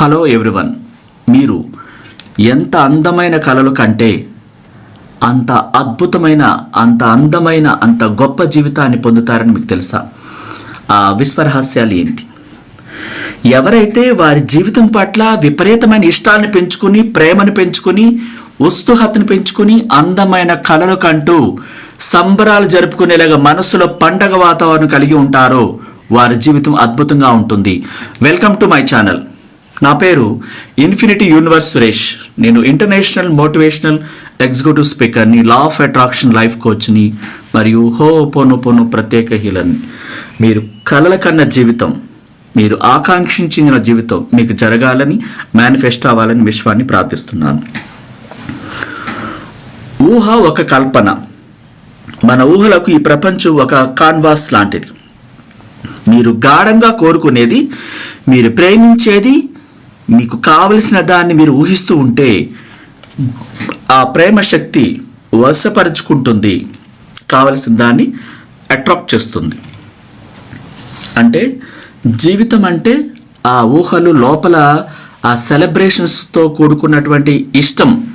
Hello everyone. మీరు ఎంత అందమైన కళలు కంటే అంత అద్భుతమైన అంత అందమైన అంత గొప్ప జీవితాన్ని పొందుతారని మీకు తెలుసా? ఆ విశ్వరహస్యాలు ఏంటి? ఎవరైతే వారి జీవితం పట్ల విపరీతమైన ఇష్టాన్ని పెంచుకుని ప్రేమను పెంచుకుని ఉత్సుహతను పెంచుకుని అందమైన కళలు కంటూ సంబరాలు జరుపుకునేలాగా మనసులో పండగ వాతావరణం కలిగి ఉంటారో వారి జీవితం అద్భుతంగా ఉంటుంది. Welcome to my channel. నా పేరు ఇన్ఫినిటీ యూనివర్స్ సురేష్. నేను ఇంటర్నేషనల్ మోటివేషనల్ ఎగ్జిక్యూటివ్ స్పీకర్ని లా ఆఫ్ అట్రాక్షన్ లైఫ్ కోచ్ని మరియు హో పోను ప్రత్యేక హీలర్ని మీరు కలల కన్న జీవితం మీరు ఆకాంక్షించిన జీవితం మీకు జరగాలని మేనిఫెస్ట్ అవ్వాలని విశ్వాన్ని ప్రార్థిస్తున్నాను. ఊహ ఒక కల్పన. మన ఊహలకు ఈ ప్రపంచం ఒక కాన్వాస్ లాంటిది. మీరు గాఢంగా కోరుకునేది మీరు ప్రేమించేది మీకు కావలసిన దాన్ని మీరు ఊహిస్తూ ఉంటే ఆ ప్రేమ శక్తి వశపరుచుకుంటుంది. కావలసిన దాన్ని అట్రాక్ట్ చేస్తుంది. అంటే జీవితం అంటే ఆ ఊహలు లోపల ఆ సెలబ్రేషన్స్తో కూడుకున్నటువంటి ఇష్టం.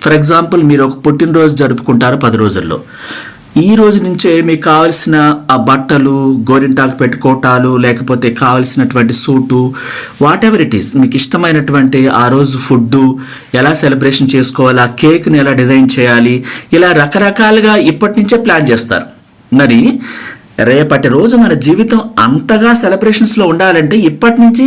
ఫర్ ఎగ్జాంపుల్ మీరు ఒక పుట్టినరోజు జరుపుకుంటారు పది రోజుల్లో. ఈ రోజు నుంచే మీకు కావలసిన ఆ బట్టలు గోరింటాకు పెట్టుకోవటాలు లేకపోతే కావలసినటువంటి suit whatever it is మీకు ఇష్టమైనటువంటి ఆ రోజు ఫుడ్ ఎలా సెలబ్రేషన్ చేసుకోవాలి ఆ కేక్ని ఎలా డిజైన్ చేయాలి ఇలా రకరకాలుగా ఇప్పటి నుంచే ప్లాన్ చేస్తారు. మరి రేపటి రోజు మన జీవితం అంతగా సెలబ్రేషన్స్లో ఉండాలంటే ఇప్పటి నుంచి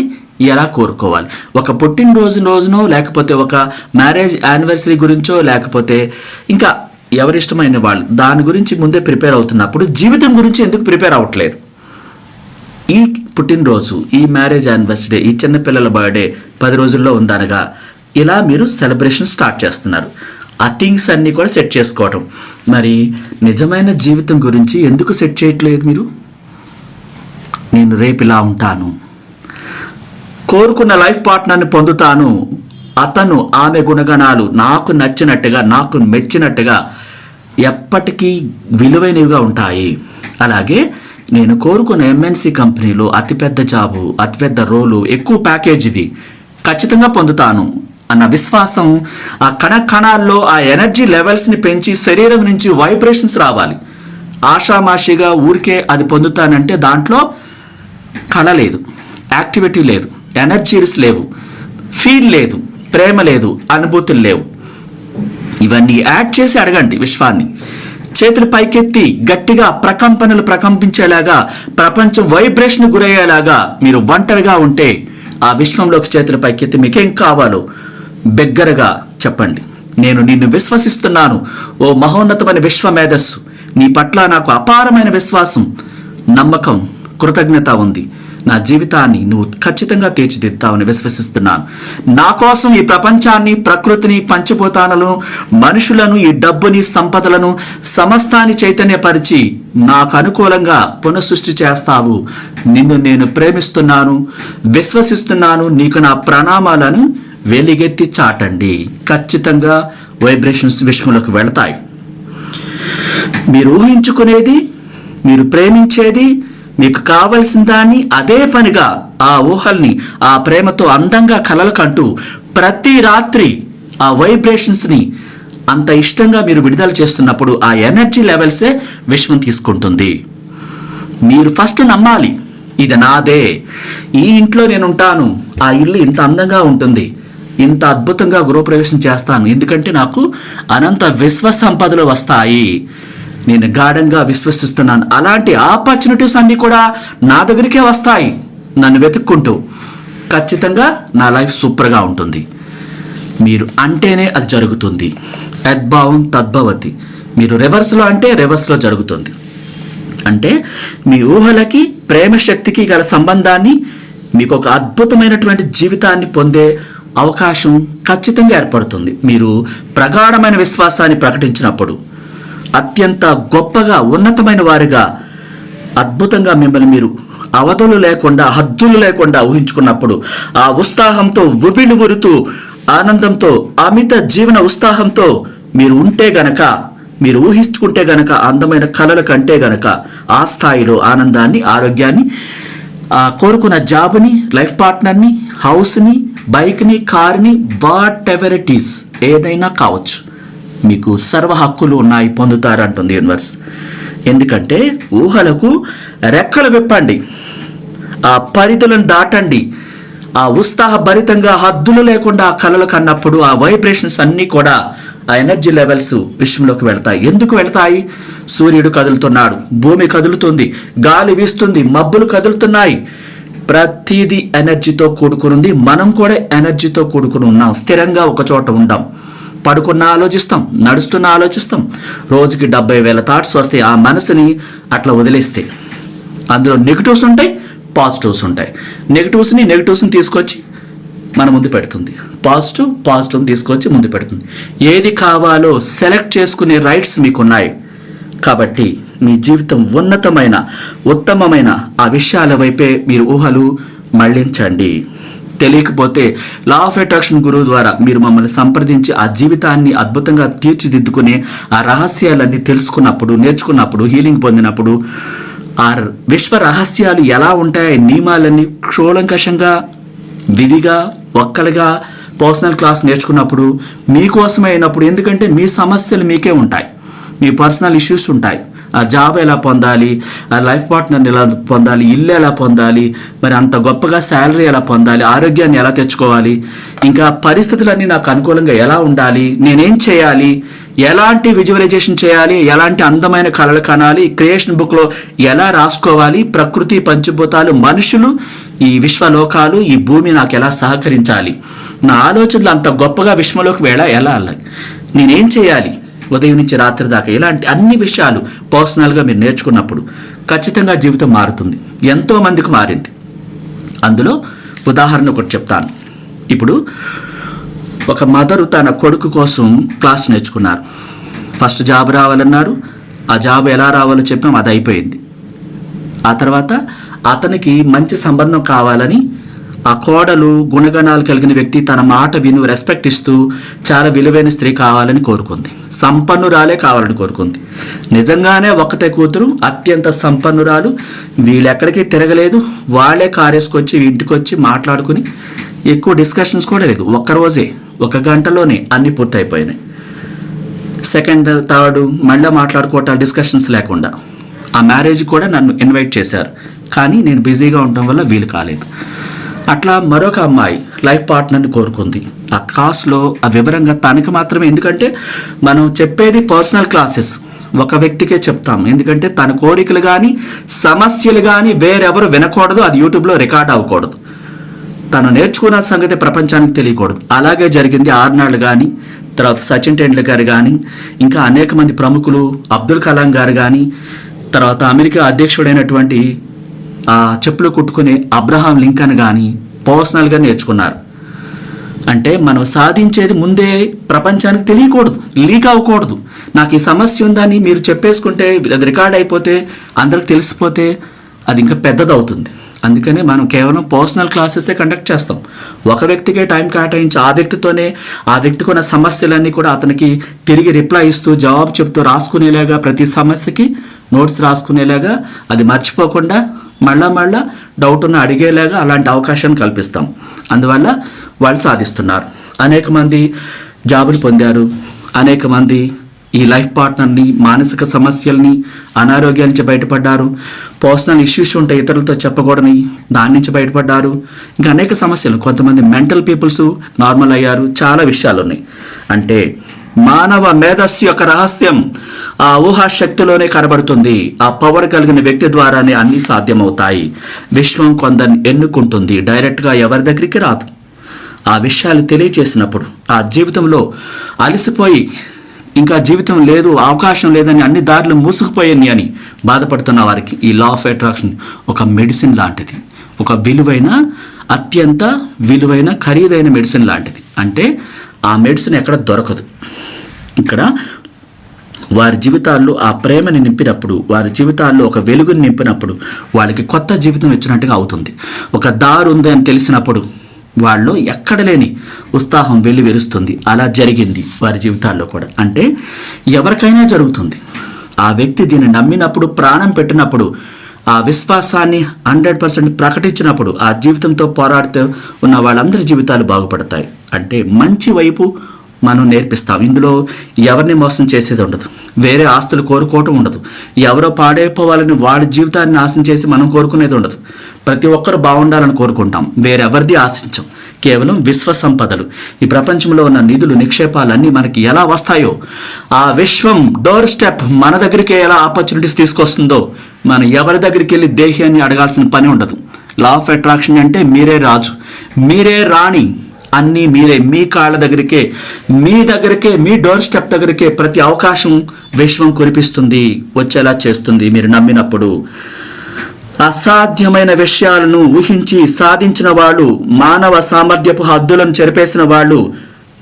ఎలా కోరుకోవాలి? ఒక పుట్టినరోజు రోజునో లేకపోతే ఒక మ్యారేజ్ యానివర్సరీ గురించో లేకపోతే ఇంకా ఎవరిష్టమైన వాళ్ళు దాని గురించి ముందే ప్రిపేర్ అవుతున్నప్పుడు జీవితం గురించి ఎందుకు ప్రిపేర్ అవ్వట్లేదు? ఈ పుట్టినరోజు ఈ మ్యారేజ్ యానివర్సరీ ఈ చిన్నపిల్లల బర్త్డే పది రోజుల్లో ఉందనగా ఇలా మీరు సెలబ్రేషన్ స్టార్ట్ చేస్తున్నారు. ఆ థింగ్స్ అన్నీ కూడా సెట్ చేసుకోవటం. మరి నిజమైన జీవితం గురించి ఎందుకు సెట్ చేయట్లేదు మీరు? నేను రేపు ఇలా ఉంటాను. కోరుకున్న లైఫ్ పార్ట్నర్ని పొందుతాను. అతను ఆమె గుణగణాలు నాకు నచ్చినట్టుగా నాకు మెచ్చినట్టుగా ఎప్పటికీ విలువైనవిగా ఉంటాయి. అలాగే నేను కోరుకున్న ఎంఎన్సీ కంపెనీలో అతిపెద్ద జాబు అతిపెద్ద రోలు ఎక్కువ ప్యాకేజ్ ఇది ఖచ్చితంగా పొందుతాను అన్న విశ్వాసం ఆ కణ కణాల్లో ఆ ఎనర్జీ లెవెల్స్ని పెంచి శరీరం నుంచి వైబ్రేషన్స్ రావాలి. ఆషామాషిగా ఊరికే అది పొందుతానంటే దాంట్లో కళ లేదు యాక్టివిటీ లేదు ఎనర్జీస్ లేవు ఫీల్ లేదు. ప్రేమ లేదు అనుభూతులు లేవు. ఇవన్నీ యాడ్ చేసి అడగండి విశ్వాన్ని. చేతులు పైకెత్తి గట్టిగా ప్రకంపనలు ప్రకంపించేలాగా ప్రపంచం వైబ్రేషన్ గురయ్యేలాగా మీరు ఒంటరిగా ఉంటే ఆ విశ్వంలోకి చేతులు పైకెత్తి మీకేం కావాలో బిగ్గరగా చెప్పండి. నేను నిన్ను విశ్వసిస్తున్నాను ఓ మహోన్నతమైన విశ్వ మేధస్సు. నీ పట్ల నాకు అపారమైన విశ్వాసం నమ్మకం కృతజ్ఞత ఉంది. నా జీవితాన్ని నువ్వు ఖచ్చితంగా తీర్చిదిద్దావని విశ్వసిస్తున్నాను. నా కోసం ఈ ప్రపంచాన్ని ప్రకృతిని పంచభూతాలను మనుషులను ఈ డబ్బుని సంపదలను సమస్తాన్ని చైతన్యపరిచి నాకు అనుకూలంగా పునఃసృష్టి చేస్తావు. నిన్ను నేను ప్రేమిస్తున్నాను విశ్వసిస్తున్నాను. నీకు నా ప్రణామాలను వెలిగెత్తి చాటండి. ఖచ్చితంగా వైబ్రేషన్స్ విశ్వంలోకి వెళతాయి. మీరు ఊహించుకునేది మీరు ప్రేమించేది మీకు కావలసిన దాన్ని అదే పనిగా ఆ ఊహల్ని ఆ ప్రేమతో అందంగా కలలు కంటూ ప్రతి రాత్రి ఆ వైబ్రేషన్స్ని అంత ఇష్టంగా మీరు విడుదల చేస్తున్నప్పుడు ఆ ఎనర్జీ లెవెల్సే విశ్వం తీసుకుంటుంది. మీరు ఫస్ట్ నమ్మాలి ఇది నాదే. ఈ ఇంట్లో నేను ఉంటాను ఆ ఇల్లు ఇంత అందంగా ఉంటుంది. ఇంత అద్భుతంగా గృహప్రవేశం చేస్తాను. ఎందుకంటే నాకు అనంత విశ్వ సంపదలు వస్తాయి. నేను గాఢంగా విశ్వసిస్తున్నాను. అలాంటి ఆపర్చునిటీస్ అన్నీ కూడా నా దగ్గరికే వస్తాయి. నన్ను వెతుక్కుంటూ. ఖచ్చితంగా నా లైఫ్ సూపర్గా ఉంటుంది. మీరు అంటేనే అది జరుగుతుంది. యద్భావం తద్భవతి. మీరు రివర్స్లో అంటే రివర్స్లో జరుగుతుంది. అంటే మీ ఊహలకి ప్రేమ శక్తికి గల సంబంధాన్ని మీకు ఒక అద్భుతమైనటువంటి జీవితాన్ని పొందే అవకాశం ఖచ్చితంగా ఏర్పడుతుంది. మీరు ప్రగాఢమైన విశ్వాసాన్ని ప్రకటించినప్పుడు. అత్యంత గొప్పగా ఉన్నతమైన వారిగా అద్భుతంగా మిమ్మల్ని మీరు అవధులు లేకుండా హద్దులు లేకుండా ఊహించుకున్నప్పుడు ఆ ఉత్సాహంతో ఉబిలు ఉరుతూ ఆనందంతో అమిత జీవన ఉత్సాహంతో మీరు ఉంటే గనక మీరు ఊహించుకుంటే గనక అందమైన కళల కంటే గనక ఆ స్థాయిలో ఆనందాన్ని ఆరోగ్యాన్ని ఆ కోరుకున్న జాబ్ని లైఫ్ పార్ట్నర్ని హౌస్ని బైక్ని కార్ని వాట్ ఎవర్ ఇట్ ఈస్ ఏదైనా కావచ్చు. మీకు సర్వ హక్కులు ఉన్నాయి పొందుతారంటుంది యూనివర్స్. ఎందుకంటే ఊహలకు రెక్కలు విప్పండి ఆ పరిధులను దాటండి ఆ ఉత్సాహభరితంగా హద్దులు లేకుండా ఆ కళలు కన్నప్పుడు ఆ వైబ్రేషన్స్ అన్నీ కూడా ఆ ఎనర్జీ లెవెల్స్ విశ్వంలోకి వెళ్తాయి. ఎందుకు వెళ్తాయి? సూర్యుడు కదులుతున్నాడు భూమి కదులుతుంది గాలి వీస్తుంది మబ్బులు కదులుతున్నాయి. ప్రతిదీ ఎనర్జీతో కూడుకుని మనం కూడా ఎనర్జీతో కూడుకుని ఉన్నాం స్థిరంగా ఒక చోట ఉండాం. పడుకున్న ఆలోచిస్తాం నడుస్తున్న ఆలోచిస్తాం. రోజుకి డెబ్బై వేల థాట్స్ వస్తే ఆ మనసుని అట్లా వదిలేస్తే. అందులో నెగిటివ్స్ ఉంటాయి పాజిటివ్స్ ఉంటాయి. నెగిటివ్స్ని నెగిటివ్స్ని తీసుకొచ్చి మన ముందు పెడుతుంది. పాజిటివ్ పాజిటివ్ని తీసుకొచ్చి ముందు పెడుతుంది. ఏది కావాలో సెలెక్ట్ చేసుకునే రైట్స్ మీకు ఉన్నాయి కాబట్టి మీ జీవితం ఉన్నతమైన ఉత్తమమైన ఆ విషయాల వైపే మీరు ఊహలు మళ్ళించండి. తెలియకపోతే లా ఆఫ్ అట్రాక్షన్ గురువు ద్వారా మీరు మమ్మల్ని సంప్రదించి ఆ జీవితాన్ని అద్భుతంగా తీర్చిదిద్దుకునే ఆ రహస్యాలన్నీ తెలుసుకున్నప్పుడు నేర్చుకున్నప్పుడు హీలింగ్ పొందినప్పుడు ఆ విశ్వ రహస్యాలు ఎలా ఉంటాయి నియమాలన్నీ క్షోళంకషంగా విడిగా ఒక్కలుగా పర్సనల్ క్లాస్ నేర్చుకున్నప్పుడు మీకోసమే అయినప్పుడు ఎందుకంటే మీ సమస్యలు మీకే ఉంటాయి. మీ పర్సనల్ ఇష్యూస్ ఉంటాయి. జాబ్ ఎలా పొందాలి? ఆ లైఫ్ పార్ట్నర్ని ఎలా పొందాలి? ఇల్లు ఎలా పొందాలి? మరి అంత గొప్పగా శాలరీ ఎలా పొందాలి? ఆరోగ్యాన్ని ఎలా తెచ్చుకోవాలి? ఇంకా పరిస్థితులన్నీ నాకు అనుకూలంగా ఎలా ఉండాలి? నేనేం చేయాలి? ఎలాంటి విజువలైజేషన్ చేయాలి? ఎలాంటి అందమైన కళలు కనాలి? క్రియేషన్ బుక్లో ఎలా రాసుకోవాలి? ప్రకృతి పంచభూతాలు మనుషులు ఈ విశ్వలోకాలు ఈ భూమి నాకు ఎలా సహకరించాలి? నా ఆలోచనలు అంత గొప్పగా విశ్వలోకి వేళ ఎలా వెళ్ళాలి నేనేం చేయాలి? ఉదయం నుంచి రాత్రి దాకా ఇలాంటి అన్ని విషయాలు పర్సనల్గా మీరు నేర్చుకున్నప్పుడు ఖచ్చితంగా జీవితం మారుతుంది. ఎంతో మందికి మారింది. అందులో ఉదాహరణ ఒకటి చెప్తాను. ఇప్పుడు ఒక మదరు తన కొడుకు కోసం క్లాస్ నేర్చుకున్నారు. ఫస్ట్ జాబ్ రావాలన్నారు. ఆ జాబ్ ఎలా రావాలో చెప్పాం అది అయిపోయింది. ఆ తర్వాత అతనికి మంచి సంబంధం కావాలని ఆ కోడలు గుణగణాలు కలిగిన వ్యక్తి తన మాట విను రెస్పెక్ట్ ఇస్తూ చాలా విలువైన స్త్రీ కావాలని కోరుకుంది. సంపన్నురాలే కావాలని కోరుకుంది. నిజంగానే ఒక్కతే కూతురు అత్యంత సంపన్నురాలు. వీళ్ళెక్కడికి తిరగలేదు. వాళ్ళే కారేసుకొచ్చి ఇంటికి వచ్చి మాట్లాడుకుని ఎక్కువ డిస్కషన్స్ కూడా లేదు. ఒక్క రోజే ఒక గంటలోనే అన్ని పూర్తయిపోయినాయి. సెకండ్ థర్డ్ మళ్ళీ మాట్లాడుకోవటాలు డిస్కషన్స్ లేకుండా. ఆ మ్యారేజ్ కూడా నన్ను ఇన్వైట్ చేశారు. కానీ నేను బిజీగా ఉండటం వల్ల వీలు కాలేదు. అట్లా మరొక అమ్మాయి లైఫ్ పార్ట్నర్ని కోరుకుంది. ఆ క్లాస్లో ఆ వివరంగా తనకి మాత్రమే. ఎందుకంటే మనం చెప్పేది పర్సనల్ క్లాసెస్. ఒక వ్యక్తికే చెప్తాం. ఎందుకంటే తన కోరికలు కానీ సమస్యలు కానీ వేరెవరు వినకూడదు. అది యూట్యూబ్లో రికార్డ్ అవ్వకూడదు. తను నేర్చుకున్న సంగతి ప్రపంచానికి తెలియకూడదు. అలాగే జరిగింది ఆర్నాల్డ్ కానీ తర్వాత సచిన్ టెండూల్కర్ కానీ ఇంకా అనేక మంది ప్రముఖులు అబ్దుల్ కలాం గారు కానీ తర్వాత అమెరికా అధ్యక్షుడైనటువంటి ఆ చెప్పులు కుట్టుకునే అబ్రహాం లింకన్ కానీ పర్సనల్గా నేర్చుకున్నారు. అంటే మనం సాధించేది ముందే ప్రపంచానికి తెలియకూడదు లీక్ అవ్వకూడదు. నాకు ఈ సమస్య ఉందని మీరు చెప్పేసుకుంటే అది రికార్డ్ అయిపోతే అందరికి తెలిసిపోతే అది ఇంకా పెద్దదవుతుంది. అందుకని మనం కేవలం పర్సనల్ క్లాసెసే కండక్ట్ చేస్తాం. ఒక వ్యక్తికే టైం కేటాయించి ఆ వ్యక్తితోనే ఆ వ్యక్తికి ఉన్న సమస్యలన్నీ కూడా అతనికి తిరిగి రిప్లై ఇస్తూ జవాబు చెప్తూ రాసుకునేలాగా ప్రతి సమస్యకి నోట్స్ రాసుకునేలాగా అది మర్చిపోకుండా మళ్ళా మళ్ళా డౌట్ ఉన్న అడిగేలాగా అలాంటి అవకాశాన్ని కల్పిస్తాం. అందువల్ల వాళ్ళు సాధిస్తున్నారు. అనేక మంది జాబులు పొందారు. అనేక మంది ఈ లైఫ్ పార్ట్నర్ని మానసిక సమస్యల్ని అనారోగ్యాల నుంచి బయటపడ్డారు. పర్సనల్ ఇష్యూస్ ఉంటే ఇతరులతో చెప్పకూడని దాని నుంచి బయటపడ్డారు. ఇంకా అనేక సమస్యలు. కొంతమంది మెంటల్ పీపుల్స్ నార్మల్ అయ్యారు. చాలా విషయాలు ఉన్నాయి అంటే మానవ మేధస్సు యొక్క రహస్యం ఆ ఊహా శక్తిలోనే కనబడుతుంది. ఆ పవర్ కలిగిన వ్యక్తి ద్వారానే అన్ని సాధ్యమవుతాయి. విశ్వం కొందరిని ఎన్నుకుంటుంది. డైరెక్ట్గా ఎవరి దగ్గరికి రాదు. ఆ విషయాలు తెలియచేసినప్పుడు ఆ జీవితంలో అలసిపోయి ఇంకా జీవితం లేదు అవకాశం లేదని అన్ని దారులు మూసుకుపోయాయి అని బాధపడుతున్న వారికి ఈ లా ఆఫ్ అట్రాక్షన్ ఒక మెడిసిన్ లాంటిది. ఒక విలువైన అత్యంత విలువైన ఖరీదైన మెడిసిన్ లాంటిది. అంటే ఆ మెడిసిన్ ఎక్కడ దొరకదు. ఇక్కడ వారి జీవితాల్లో ఆ ప్రేమని నింపినప్పుడు వారి జీవితాల్లో ఒక వెలుగుని నింపినప్పుడు వాళ్ళకి కొత్త జీవితం ఇచ్చినట్టుగా అవుతుంది. ఒక దారు ఉంది అని తెలిసినప్పుడు వాళ్ళు ఎక్కడ లేని ఉత్సాహం వెళ్ళి వెరుస్తుంది. అలా జరిగింది వారి జీవితాల్లో కూడా. అంటే ఎవరికైనా జరుగుతుంది. ఆ వ్యక్తి దీన్ని నమ్మినప్పుడు ప్రాణం పెట్టినప్పుడు ఆ విశ్వాసాన్ని హండ్రెడ్ పర్సెంట్ ప్రకటించినప్పుడు ఆ జీవితంతో పోరాడుతూ ఉన్న వాళ్ళందరి జీవితాలు బాగుపడతాయి. అంటే మంచి వైపు మనం నేర్పిస్తాం ఇందులో ఎవరిని మోసం చేసేది ఉండదు. వేరే ఆస్తులు కోరుకోవటం ఉండదు. ఎవరో పాడైపోవాలని వాడి జీవితాన్ని నాశనం చేసి మనం కోరుకునేది ఉండదు. ప్రతి ఒక్కరు బాగుండాలని కోరుకుంటాం. వేరెవరిది ఆశించం. కేవలం విశ్వ సంపదలు ఈ ప్రపంచంలో ఉన్న నిధులు నిక్షేపాలన్నీ మనకి ఎలా వస్తాయో ఆ విశ్వం డోర్ స్టెప్ మన దగ్గరికి ఎలా ఆపర్చునిటీస్ తీసుకొస్తుందో మనం ఎవరి దగ్గరికి వెళ్ళి దేహ్యాన్ని అడగాల్సిన పని ఉండదు. లా ఆఫ్ అట్రాక్షన్ అంటే మీరే రాజు. మీరే రాణి. అన్నీ మీరే మీ కాళ్ళ దగ్గరికే మీ దగ్గరికే మీ డోర్ స్టెప్ దగ్గరికే ప్రతి అవకాశం విశ్వం కురిపిస్తుంది వచ్చేలా చేస్తుంది మీరు నమ్మినప్పుడు. అసాధ్యమైన విషయాలను ఊహించి సాధించిన వాళ్ళు మానవ సామర్థ్యపు హద్దులను చెరిపేసిన వాళ్ళు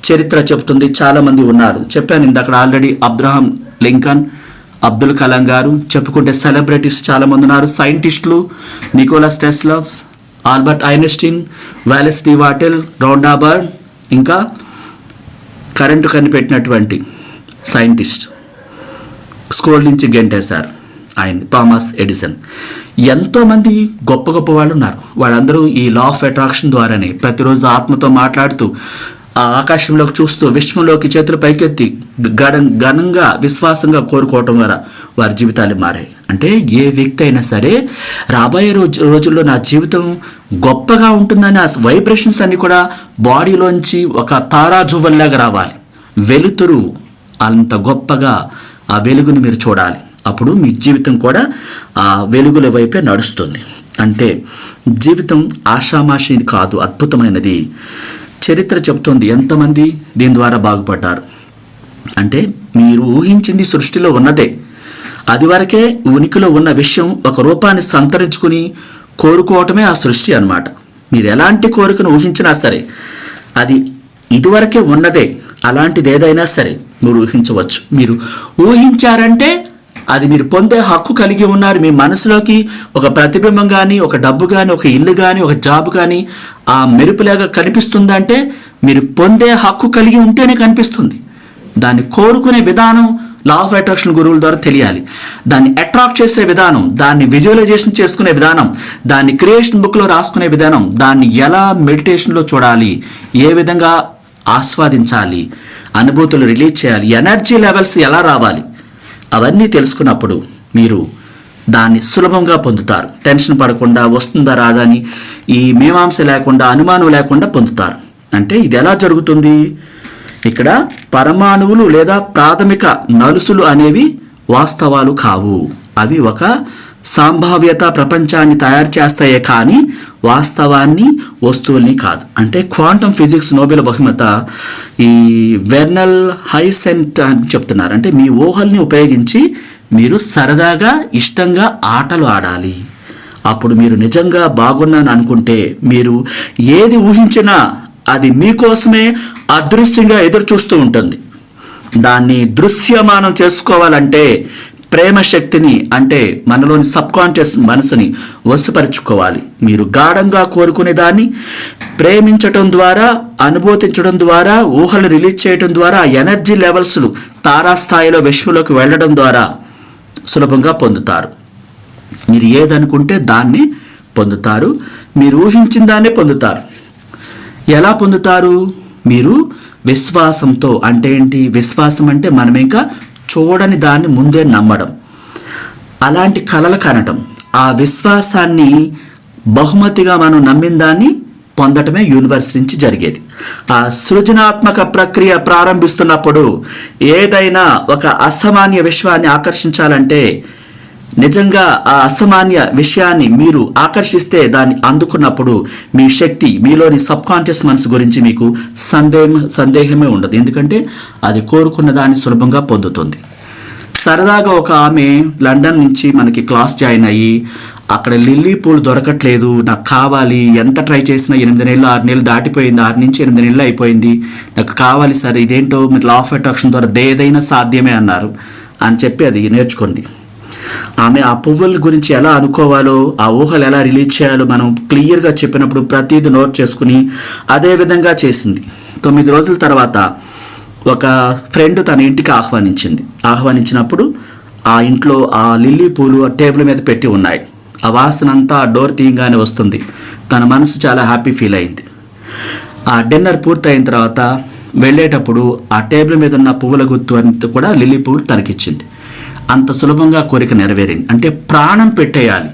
చరిత్ర చెప్తుంది చాలా మంది ఉన్నారు. చెప్పాను ఇందాక already Abraham Lincoln Abdul Kalam garu చెప్పుకుంటే సెలబ్రిటీస్ చాలా మంది ఉన్నారు సైంటిస్టులు Nikola Teslas Albert Einstein Wallace D Wattles Rhonda Byrne ఇంకా కరెంటు కనిపెట్టినటువంటి సైంటిస్ట్. స్కూల్ నుంచి గెంటేశారు ఆయన థామస్ ఎడిసన్. ఎంతోమంది గొప్ప గొప్ప వాళ్ళు ఉన్నారు వాళ్ళందరూ ఈ లా ఆఫ్ అట్రాక్షన్ ద్వారానే ప్రతిరోజు ఆత్మతో మాట్లాడుతూ ఆ ఆకాశంలోకి చూస్తూ విశ్వంలోకి చేతులు పైకెత్తి గడ ఘనంగా విశ్వాసంగా కోరుకోవటం ద్వారా వారి జీవితాలు మారాయి. అంటే ఏ వ్యక్తి అయినా సరే రాబోయే రోజు రోజుల్లో నా జీవితం గొప్పగా ఉంటుందని ఆ వైబ్రేషన్స్ అన్నీ కూడా బాడీలోంచి ఒక తారాజువల్లాగా రావాలి. వెలుతురు అంత గొప్పగా ఆ వెలుగుని మీరు చూడాలి. అప్పుడు మీ జీవితం కూడా ఆ వెలుగుల వైపే నడుస్తుంది. అంటే జీవితం ఆషామాషి కాదు అద్భుతమైనది. చరిత్ర చెబుతోంది. ఎంతమంది దీని ద్వారా బాగుపడ్డారు? అంటే మీరు ఊహించింది సృష్టిలో ఉన్నదే. అది వరకే ఉనికిలో ఉన్న విషయం ఒక రూపాన్ని సంతరించుకుని కోరుకోవటమే ఆ సృష్టి అన్నమాట. మీరు ఎలాంటి కోరికను ఊహించినా సరే అది ఇదివరకే ఉన్నదే. అలాంటిది ఏదైనా సరే మీరు ఊహించవచ్చు. మీరు ఊహించారంటే అది మీరు పొందే హక్కు కలిగి ఉన్నారు. మీ మనసులోకి ఒక ప్రతిబింబం కానీ ఒక డబ్బు కానీ ఒక ఇల్లు కానీ ఒక జాబ్ కానీ ఆ మెరుపులాగా కనిపిస్తుందంటే మీరు పొందే హక్కు కలిగి ఉంటేనే కనిపిస్తుంది. దాన్ని కోరుకునే విధానం లా ఆఫ్ అట్రాక్షన్ గురువుల ద్వారా తెలియాలి. దాన్ని అట్రాక్ట్ చేసే విధానం దాన్ని విజువలైజేషన్ చేసుకునే విధానం దాన్ని క్రియేషన్ బుక్లో రాసుకునే విధానం దాన్ని ఎలా మెడిటేషన్లో చూడాలి ఏ విధంగా ఆస్వాదించాలి అనుభూతులు రిలీజ్ చేయాలి ఎనర్జీ లెవెల్స్ ఎలా రావాలి అవన్నీ తెలుసుకున్నప్పుడు మీరు దాన్ని సులభంగా పొందుతారు. టెన్షన్ పడకుండా వస్తుందా రాదా అని ఈ మీమాంస లేకుండా అనుమానం లేకుండా పొందుతారు. అంటే ఇది ఎలా జరుగుతుంది? ఇక్కడ పరమాణువులు లేదా ప్రాథమిక నలుసులు అనేవి వాస్తవాలు కావు. అవి ఒక సంభావ్యత ప్రపంచాన్ని తయారు చేస్తాయే కానీ వాస్తవాన్ని వస్తువుల్ని కాదు. అంటే క్వాంటమ్ ఫిజిక్స్ నోబెల్ బహుమత ఈ వెర్నల్ హైసెంట్ అని చెప్తున్నారు. అంటే మీ ఊహల్ని ఉపయోగించి మీరు సరదాగా ఇష్టంగా ఆటలు ఆడాలి. అప్పుడు మీరు నిజంగా బాగున్నాను అనుకుంటే మీరు ఏది ఊహించినా అది మీకోసమే అదృశ్యంగా ఎదురు చూస్తూ ఉంటుంది. దాన్ని దృశ్యమానం చేసుకోవాలంటే ప్రేమ శక్తిని అంటే మనలోని సబ్ కాన్షియస్ మనసుని వశపరుచుకోవాలి. మీరు గాఢంగా కోరుకునే దాన్ని ప్రేమించటం ద్వారా అనుభూతించడం ద్వారా ఊహలు రిలీజ్ చేయడం ద్వారా ఎనర్జీ లెవెల్స్లు తారాస్థాయిలో విశ్వంలోకి వెళ్ళడం ద్వారా సులభంగా పొందుతారు. మీరు ఏదనుకుంటే దాన్ని పొందుతారు. మీరు ఊహించిన దాన్నే పొందుతారు. ఎలా పొందుతారు? మీరు విశ్వాసంతో అంటే ఏంటి? విశ్వాసం అంటే మనం ఇంకా చూడని దాన్ని ముందే నమ్మడం. అలాంటి కలలు కనటం. ఆ విశ్వాసాన్ని బహుమతిగా మనం నమ్మిన దాన్ని పొందటమే యూనివర్స్ నుంచి జరిగేది. ఆ సృజనాత్మక ప్రక్రియ ప్రారంభిస్తున్నప్పుడు ఏదైనా ఒక అసామాన్య విశ్వాన్ని ఆకర్షించాలంటే నిజంగా ఆ అసామాన్య విషయాన్ని మీరు ఆకర్షిస్తే దాన్ని అందుకున్నప్పుడు మీ శక్తి మీలోని సబ్ కాన్షియస్ మనసు గురించి మీకు సందేహం సందేహమే ఉండదు. ఎందుకంటే అది కోరుకున్న దాన్ని సులభంగా పొందుతుంది. సరదాగా ఒక ఆమె లండన్ నుంచి మనకి క్లాస్ జాయిన్ అయ్యి అక్కడ లిల్లీ పూలు దొరకట్లేదు నాకు కావాలి ఎంత ట్రై చేసినా ఎనిమిది నెలలు ఆరు నెలలు దాటిపోయింది ఆరు నుంచి ఎనిమిది నెలలు అయిపోయింది. నాకు కావాలి సార్ ఇదేంటో మీరు లా ఆఫ్ అట్రాక్షన్ ద్వారా ఏదైనా సాధ్యమే అన్నారు. అని చెప్పి అది నేర్చుకుంది. ఆమె ఆ పువ్వుల గురించి ఎలా అనుకోవాలో ఆ ఊహలు ఎలా రిలీజ్ చేయాలో మనం క్లియర్గా చెప్పినప్పుడు ప్రతిదీ నోట్ చేసుకుని అదే విధంగా చేసింది. తొమ్మిది రోజుల తర్వాత ఒక ఫ్రెండ్ తన ఇంటికి ఆహ్వానించింది. ఆహ్వానించినప్పుడు ఆ ఇంట్లో ఆ లిల్లీ పూలు టేబుల్ మీద పెట్టి ఉన్నాయి. ఆ వాసన అంతా ఆ డోర్ తీయగానే వస్తుంది. తన మనసు చాలా హ్యాపీ ఫీల్ అయింది. ఆ డిన్నర్ పూర్తయిన తర్వాత వెళ్ళేటప్పుడు ఆ టేబుల్ మీద ఉన్న పువ్వుల గుర్తు అంతా కూడా లిల్లీ పువ్వులు తనకిచ్చింది. అంత సులభంగా కోరిక నెరవేరింది. అంటే ప్రాణం పెట్టేయాలి.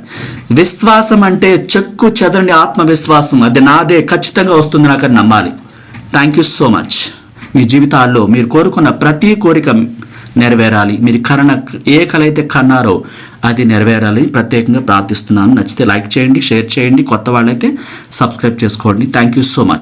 విశ్వాసం అంటే చెక్కు చెదరని ఆత్మవిశ్వాసం. అది నాదే ఖచ్చితంగా వస్తుంది నాకని నమ్మాలి. థ్యాంక్ యూ సో మచ్ మీ జీవితాల్లో మీరు కోరుకున్న ప్రతి కోరిక నెరవేరాలి. మీరు కరణ ఏ కల అయితే కన్నారో అది నెరవేరాలని ప్రత్యేకంగా ప్రార్థిస్తున్నాను. నచ్చితే లైక్ చేయండి షేర్ చేయండి. కొత్త వాళ్ళైతే సబ్స్క్రైబ్ చేసుకోండి. Thank you so much